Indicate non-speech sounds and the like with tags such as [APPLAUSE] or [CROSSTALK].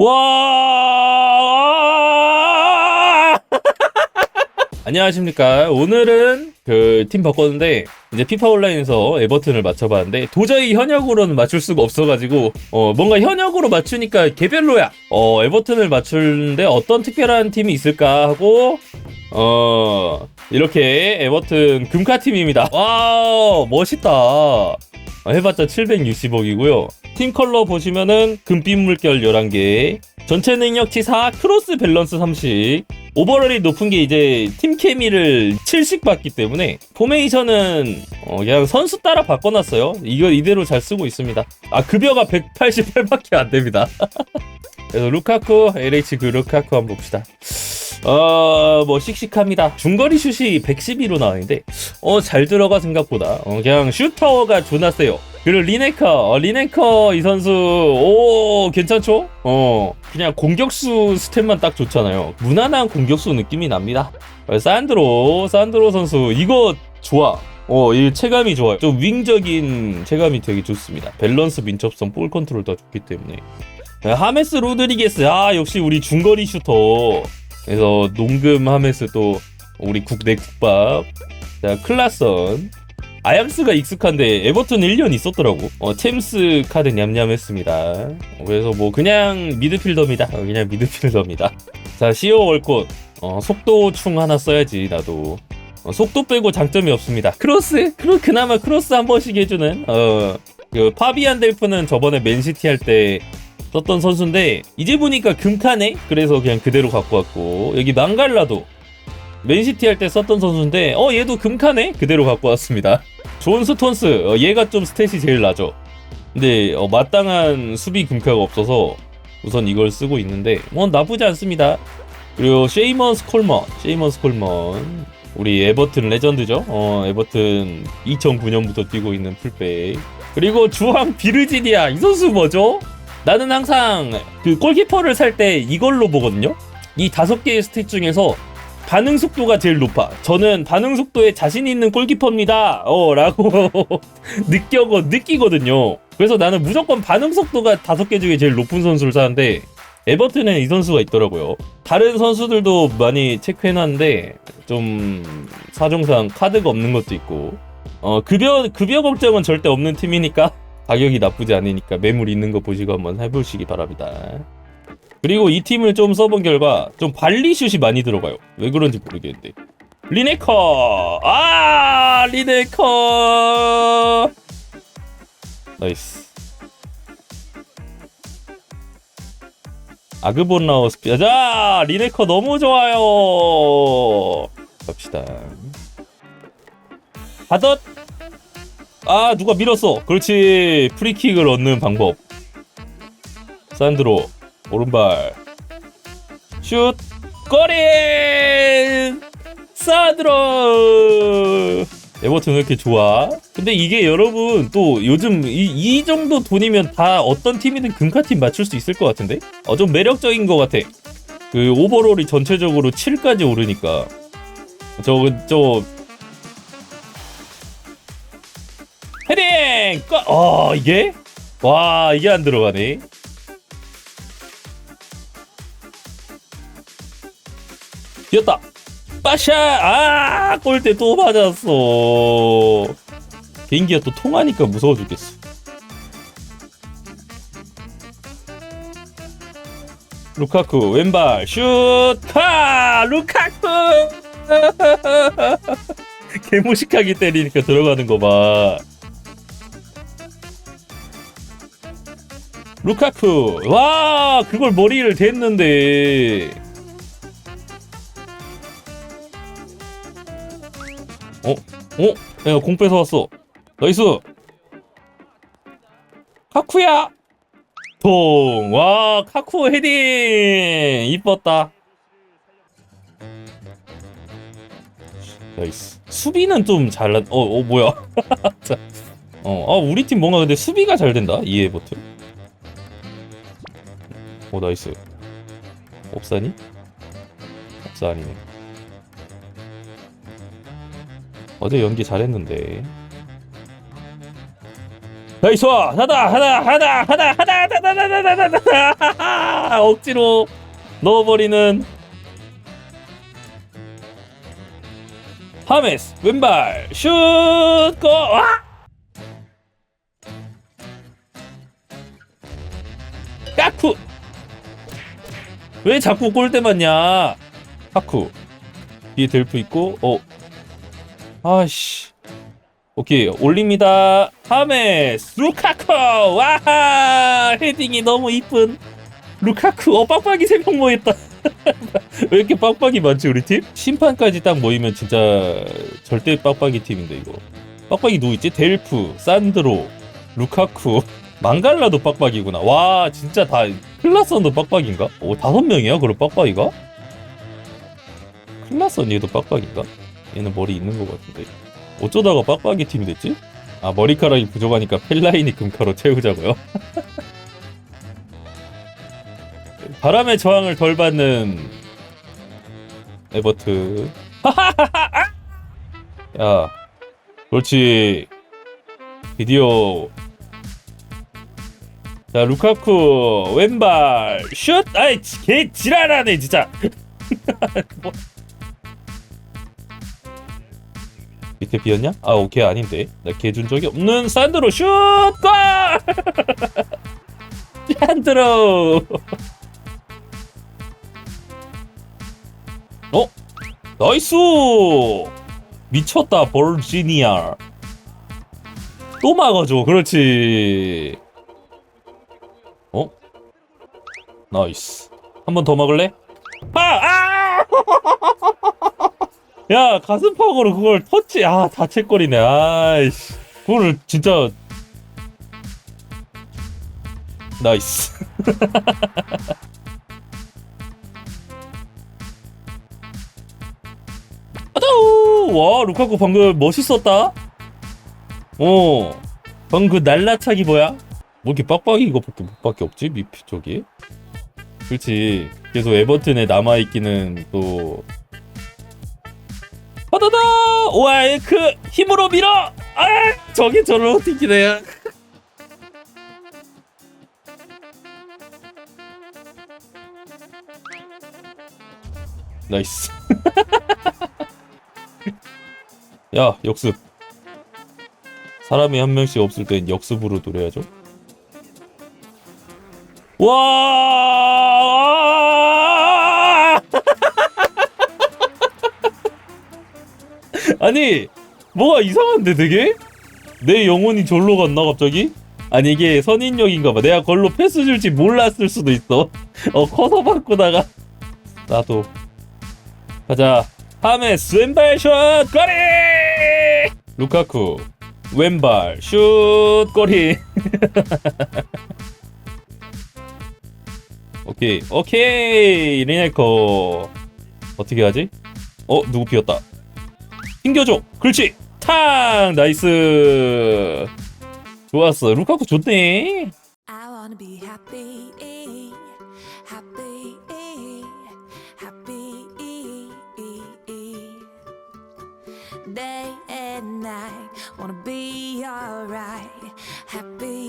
와! [LAUGHS] 안녕하십니까. 오늘은 그 팀 바꿨는데 이제 피파 온라인에서 에버튼을 맞춰봤는데 도저히 현역으로는 맞출 수가 없어가지고 어 뭔가 현역으로 맞추니까 개별로야. 어 에버튼을 맞추는데 어떤 특별한 팀이 있을까 하고 어 이렇게 에버튼 금카 팀입니다. 와우 멋있다. 어, 해봤자 760억이고요. 팀 컬러 보시면은 금빛 물결 11개, 전체 능력치 4, 크로스 밸런스 30, 오버롤이 높은 게 이제 팀 케미를 7씩 받기 때문에 포메이션은 어, 그냥 선수 따라 바꿔놨어요. 이거 이대로 잘 쓰고 있습니다. 아 급여가 188밖에 안 됩니다. [LAUGHS] 그래서 루카쿠, LH 그 루카쿠 한번 봅시다. 어, 뭐, 씩씩합니다. 중거리 슛이 112로 나와있는데, 어, 잘 들어가 생각보다. 어, 그냥 슈터가 존나 세요. 그리고 리네커, 어, 리네커 이 선수, 오, 괜찮죠? 어, 그냥 공격수 스탯만 딱 좋잖아요. 무난한 공격수 느낌이 납니다. 어, 산드로, 산드로 선수, 이거 좋아. 어, 이 체감이 좋아요. 좀 윙적인 체감이 되게 좋습니다. 밸런스 민첩성, 볼 컨트롤 다 좋기 때문에. 네, 하메스 로드리게스, 아, 역시 우리 중거리 슈터. 그래서 농금 하메스 또 우리 국내 국밥. 자, 클라선. 아약스가 익숙한데 에버튼 1년 있었더라고. 어, 챔스 카드 냠냠했습니다. 어, 그래서 뭐 그냥 미드필더입니다. 어, 그냥 미드필더입니다. 자, 시오 월콧. 어, 속도충 하나 써야지 나도. 어, 속도 빼고 장점이 없습니다. 크로스? 크로, 그나마 크로스 한 번씩 해주는, 어, 그, 파비안 델프는 저번에 맨시티 할 때 썼던 선수인데, 이제 보니까 금카네? 그래서 그냥 그대로 갖고 왔고, 여기 망갈라도, 맨시티 할 때 썼던 선수인데, 어, 얘도 금카네? 그대로 갖고 왔습니다. [LAUGHS] 존 스톤스, 어, 얘가 좀 스탯이 제일 나죠. 근데, 어, 마땅한 수비 금카가 없어서, 우선 이걸 쓰고 있는데, 뭐, 나쁘지 않습니다. 그리고 쉐이먼 스 콜먼, 쉐이먼 스 콜먼. 우리 에버튼 레전드죠. 어, 에버튼 2009년부터 뛰고 있는 풀백. 그리고 주황 비르지니아 이 선수 뭐죠? 나는 항상 그 골키퍼를 살 때 이걸로 보거든요. 이 다섯 개의 스탯 중에서 반응 속도가 제일 높아. 저는 반응 속도에 자신 있는 골키퍼입니다. 어, 라고 [LAUGHS] 느껴고 느끼거든요. 그래서 나는 무조건 반응 속도가 다섯 개 중에 제일 높은 선수를 사는데 에버튼에 이 선수가 있더라고요. 다른 선수들도 많이 체크해놨는데 좀 사정상 카드가 없는 것도 있고 어 급여 급여 걱정은 절대 없는 팀이니까 가격이 나쁘지 않으니까 매물 있는 거 보시고 한번 해보시기 바랍니다. 그리고 이 팀을 좀 써본 결과 좀 발리슛이 많이 들어가요. 왜 그런지 모르겠는데. 리네커! 아! 리네커! 나이스. 아그본 라우 스피아 자 리네커 너무 좋아요. 갑시다. 하덧 아 누가 밀었어 그렇지 프리킥을 얻는 방법 산드로 오른발 슛 꼬리 산드로 에버튼 왜 이렇게 좋아? 근데 이게 여러분 또 요즘 이, 이 정도 돈이면 다 어떤 팀이든 금카팀 맞출 수 있을 것 같은데? 어, 좀 매력적인 것 같아. 그 오버롤이 전체적으로 7까지 오르니까. 저, 저. 까- 어, 이게? 와, 이게 안 들어가네. 뛰었다! 빠샤! 아! 골대 또 맞았어. 개인기가 또 통하니까 무서워 죽겠어. 루카쿠 왼발 슛! 카! 루카쿠! [LAUGHS] 개무식하게 때리니까 들어가는 거 봐. 루카쿠! 와! 그걸 머리를 댔는데. 어? 어? 야, 공 뺏어왔어. 나이스! 카쿠야! 통! 와, 카쿠 헤딩! 이뻤다. 나이스. 수비는 좀 잘라, 어, 어, 뭐야. [LAUGHS] 자, 어, 아, 우리 팀 뭔가 근데 수비가 잘 된다. 이해 버튼. 오, 나이스. 옵사니? 옵사 아니네. 어제 연기 잘했는데. 나이스! 하다! 하다! 하다! 하다! 하다! 하다! 하다! 하다! 하다! 억지로 넣어버리는 하메스 왼발 슛 고! 와! 왜 자꾸 골대 맞냐? 카쿠. 뒤에 델프 있고 어. 아씨. 오케이 올립니다. 하메스 루카쿠 와하! 헤딩이 너무 이쁜. 루카쿠 어 빡빡이 세 명 모였다. [LAUGHS] 왜 이렇게 빡빡이 많지 우리 팀? 심판까지 딱 모이면 진짜 절대 빡빡이 팀인데 이거. 빡빡이 누구 있지? 델프, 산드로, 루카쿠 망갈라도 빡빡이구나 와 진짜 다 클라선도 빡빡인가? 오 다섯 명이야 그럼 빡빡이가? 클라선 얘도 빡빡인가? 얘는 머리 있는 것 같은데 어쩌다가 빡빡이 팀이 됐지? 아 머리카락이 부족하니까 펠라인이 금카로 채우자고요? [LAUGHS] 바람의 저항을 덜 받는 에버트 [LAUGHS] 야 그렇지 드디어 자 루카쿠 왼발 슛 아이 지- 개 지랄하네 진짜 뭐. [LAUGHS] 밑에 비었냐? 아 오케이 아닌데 나 개 준 적이 없는 산드로 슛 골! [LAUGHS] 산드로 [LAUGHS] 어? 나이스 미쳤다 버지니아 또 막아줘 그렇지 나이스. 한 번더 막을래? 아! 아! [LAUGHS] 야 가슴팍으로 그걸 터치 아 다채거리네. 아이씨. 그거를 진짜. 나이스. [LAUGHS] 아다우 와 루카쿠 방금 멋있었다. 어. 방금 그 날라차기 뭐야? 뭐 이렇게 빡빡이 이거밖에 밖에 없지? 미피 쪽이 그렇지. 계속 에버튼에 남아있기는 또 하다다! 오아이크 힘으로 밀어! 아 저게 저로 튕기네 [LAUGHS] 나이스. [LAUGHS] 야 역습. 사람이 한 명씩 없을 땐 역습으로 노려야죠. 와 아니 뭐가 이상한데 되게? 내 영혼이 절로 갔나 갑자기? 아니 이게 선인력인가봐. 내가 걸로 패스 줄지 몰랐을 수도 있어. [LAUGHS] 어 커서 바꾸다가. 나도. 가자. 하메스 왼발 슛 거리! 루카쿠 왼발 슛 거리. [LAUGHS] 오케이 오케이 리네코 어떻게 하지? 어 누구 비었다 튕겨줘 그렇지 탕 나이스 좋았어 루카쿠 좋네 and night, wanna be alright, happy.